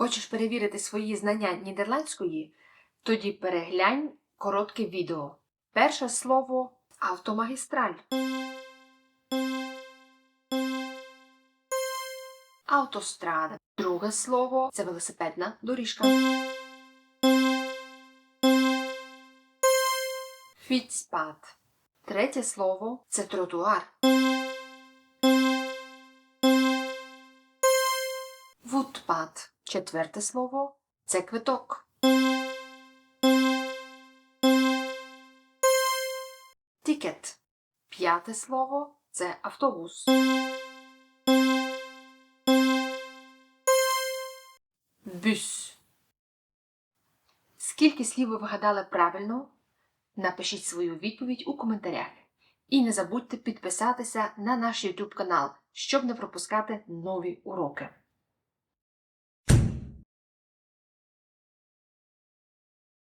Хочеш перевірити свої знання нідерландської? Тоді переглянь коротке відео. Перше слово автомагістраль. Автострада. Друге слово це велосипедна доріжка. Фіцпад. Третє слово це тротуар. Вудпад. Четверте слово це квиток. Тікет. П'яте слово це автобус. Бюс. Скільки слів ви вгадали правильно? Напишіть свою відповідь у коментарях. І не забудьте підписатися на наш YouTube канал, щоб не пропускати нові уроки.